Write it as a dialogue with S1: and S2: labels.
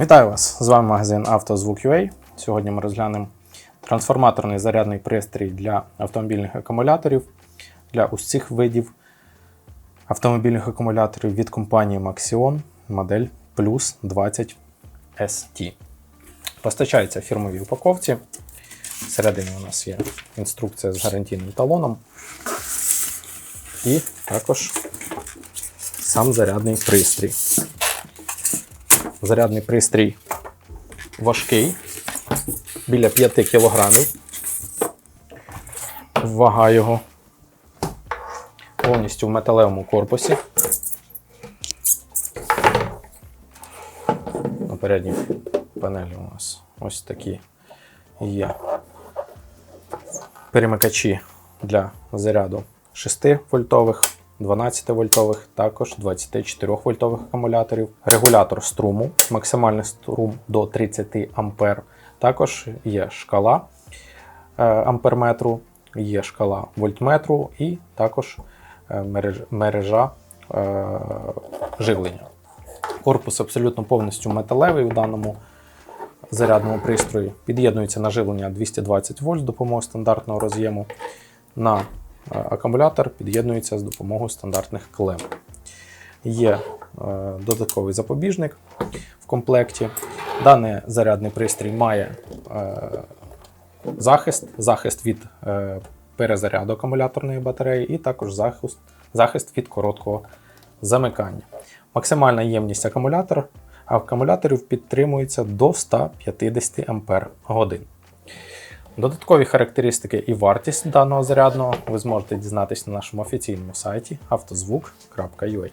S1: Вітаю вас! З вами магазин «Автозвук.UA». Сьогодні ми розглянемо трансформаторний зарядний пристрій для автомобільних акумуляторів для усіх видів автомобільних акумуляторів від компанії Maxion модель Plus 20 ST. Постачається в фірмовій упаковці. Всередині у нас є інструкція з гарантійним талоном. І також сам зарядний пристрій. Зарядний пристрій важкий, біля 5 кг. Вага його повністю в металевому корпусі. На передній панелі у нас ось такі є перемикачі для заряду 6 вольтових, 12 вольтових, також 24 вольтових акумуляторів, регулятор струму, максимальний струм до 30 ампер. Також є шкала е, амперметру, є шкала вольтметру і також е, мережа е, живлення. Корпус абсолютно повністю металевий у даному зарядному пристрої. Під'єднується на живлення 220 вольт допомогою стандартного роз'єму. На акумулятор під'єднується з допомогою стандартних клем. Є е, додатковий запобіжник в комплекті. Даний зарядний пристрій має е, захист, захист від е, перезаряду акумуляторної батареї і також захист, захист від короткого замикання. Максимальна ємність акумулятора, акумуляторів підтримується до 150 Ампер годин. Додаткові характеристики і вартість даного зарядного ви зможете дізнатися на нашому офіційному сайті автозвук.ua.